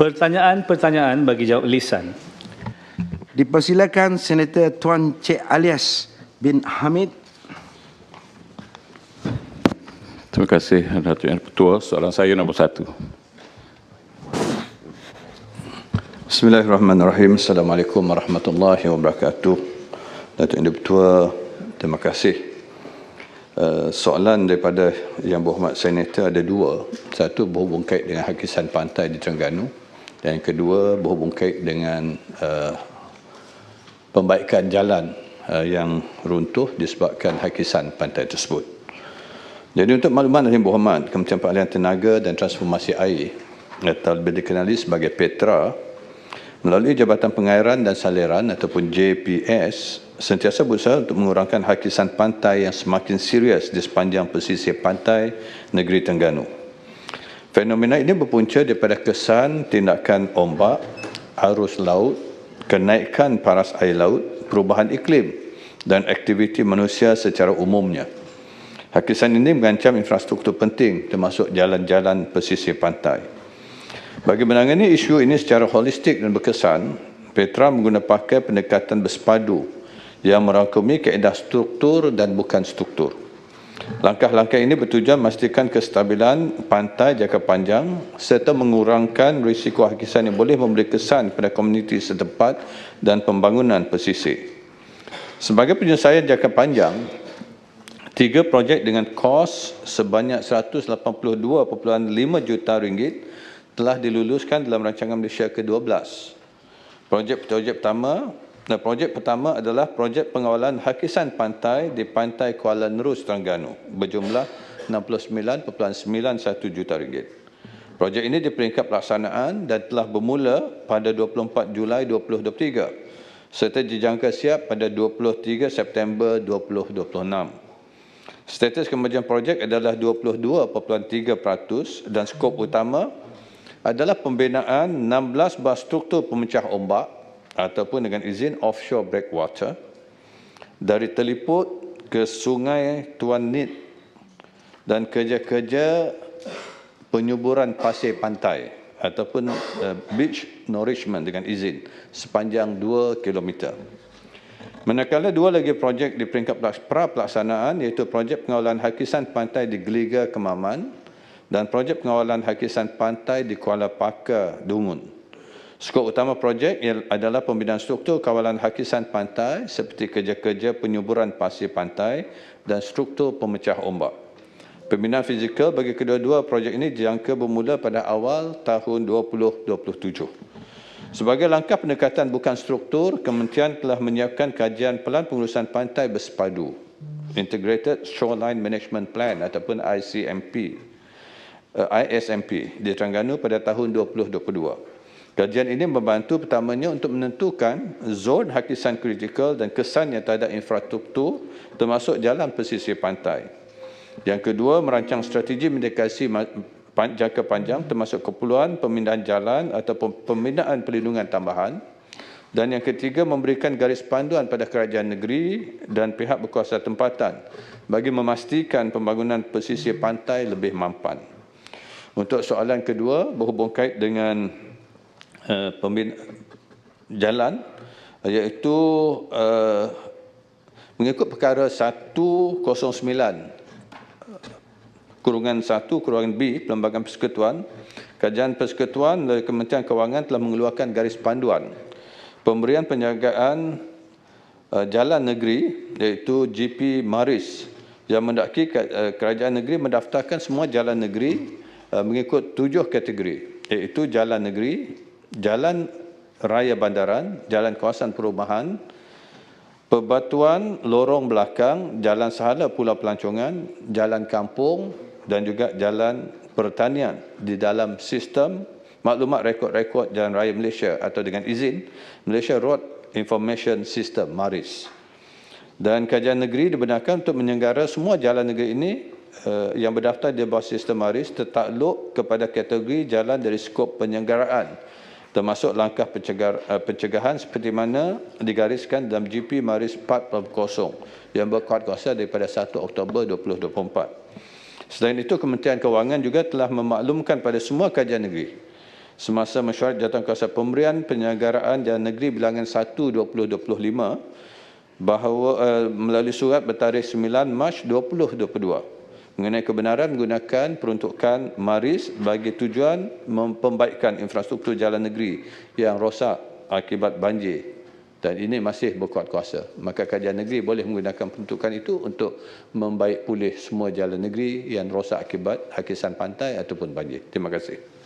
Pertanyaan-pertanyaan bagi jawab lisan. Dipersilakan Senator Tuan Cik Alias bin Hamid. Terima kasih Datuk Yang Ketua. Soalan saya nombor satu. Bismillahirrahmanirrahim. Assalamualaikum warahmatullahi wabarakatuh. Datuk Yang Ketua, terima kasih. Uh, soalan daripada Yang Berhormat Senator ada dua. Satu berhubung kait dengan hakisan pantai di Terengganu dan yang kedua berhubung kait dengan uh, pembaikan jalan uh, yang runtuh disebabkan hakisan pantai tersebut. Jadi untuk makluman yang berhormat, Kementerian Peralihan Tenaga dan Transformasi Air atau lebih dikenali sebagai PETRA melalui Jabatan Pengairan dan Saliran ataupun JPS sentiasa berusaha untuk mengurangkan hakisan pantai yang semakin serius di sepanjang pesisir pantai negeri Terengganu. Fenomena ini berpunca daripada kesan tindakan ombak, arus laut, kenaikan paras air laut, perubahan iklim dan aktiviti manusia secara umumnya. Hakisan ini mengancam infrastruktur penting termasuk jalan-jalan pesisir pantai. Bagi menangani isu ini secara holistik dan berkesan, Petra menggunakan pakai pendekatan bersepadu yang merangkumi kaedah struktur dan bukan struktur. Langkah-langkah ini bertujuan memastikan kestabilan pantai jangka panjang serta mengurangkan risiko hakisan yang boleh memberi kesan kepada komuniti setempat dan pembangunan pesisir. Sebagai penyelesaian jangka panjang, tiga projek dengan kos sebanyak 182.5 juta ringgit telah diluluskan dalam rancangan Malaysia ke-12. Projek-projek pertama Nah, projek pertama adalah projek pengawalan hakisan pantai di Pantai Kuala Nerus, Terengganu berjumlah 69.91 juta ringgit. Projek ini di peringkat pelaksanaan dan telah bermula pada 24 Julai 2023 serta dijangka siap pada 23 September 2026. Status kemajuan projek adalah 22.3% dan skop utama adalah pembinaan 16 bas struktur pemecah ombak ataupun dengan izin offshore breakwater dari Teliput ke Sungai Tuan Nit dan kerja-kerja penyuburan pasir pantai ataupun uh, beach nourishment dengan izin sepanjang 2 km. Manakala dua lagi projek di peringkat pra pelaksanaan iaitu projek pengawalan hakisan pantai di Geliga Kemaman dan projek pengawalan hakisan pantai di Kuala Paka Dungun. Skop utama projek adalah pembinaan struktur kawalan hakisan pantai seperti kerja-kerja penyuburan pasir pantai dan struktur pemecah ombak. Pembinaan fizikal bagi kedua-dua projek ini dijangka bermula pada awal tahun 2027. Sebagai langkah pendekatan bukan struktur, Kementerian telah menyiapkan kajian pelan pengurusan pantai bersepadu Integrated Shoreline Management Plan ataupun ICMP, eh, ISMP di Terengganu pada tahun 2022. Kajian ini membantu pertamanya untuk menentukan zon hakisan kritikal dan kesannya terhadap infrastruktur termasuk jalan pesisir pantai. Yang kedua, merancang strategi mendekasi jangka panjang termasuk keperluan pemindahan jalan atau pembinaan perlindungan tambahan. Dan yang ketiga, memberikan garis panduan pada kerajaan negeri dan pihak berkuasa tempatan bagi memastikan pembangunan pesisir pantai lebih mampan. Untuk soalan kedua, berhubung kait dengan uh, jalan iaitu uh, mengikut perkara 109 kurungan 1 kurungan B Perlembagaan Persekutuan Kajian Persekutuan dari Kementerian Kewangan telah mengeluarkan garis panduan pemberian penjagaan uh, jalan negeri iaitu GP Maris yang mendaki kerajaan negeri mendaftarkan semua jalan negeri uh, mengikut tujuh kategori iaitu jalan negeri jalan raya bandaran, jalan kawasan perumahan, perbatuan lorong belakang, jalan sahala Pulau Pelancongan, jalan kampung dan juga jalan pertanian di dalam sistem maklumat rekod-rekod jalan raya Malaysia atau dengan izin Malaysia Road Information System MARIS. Dan kajian negeri dibenarkan untuk menyenggara semua jalan negeri ini uh, yang berdaftar di bawah sistem MARIS tertakluk kepada kategori jalan dari skop penyelenggaraan termasuk langkah eh, pencegahan seperti mana digariskan dalam GP Maris 4.0 yang berkuat kuasa daripada 1 Oktober 2024. Selain itu, Kementerian Kewangan juga telah memaklumkan pada semua kajian negeri semasa mesyuarat jawatankuasa pemberian penyelenggaraan jalan negeri bilangan 1 2025 bahawa uh, melalui surat bertarikh 9 Mac 2022 mengenai kebenaran menggunakan peruntukan maris bagi tujuan memperbaikkan infrastruktur jalan negeri yang rosak akibat banjir dan ini masih berkuat kuasa. Maka kajian negeri boleh menggunakan peruntukan itu untuk membaik pulih semua jalan negeri yang rosak akibat hakisan pantai ataupun banjir. Terima kasih.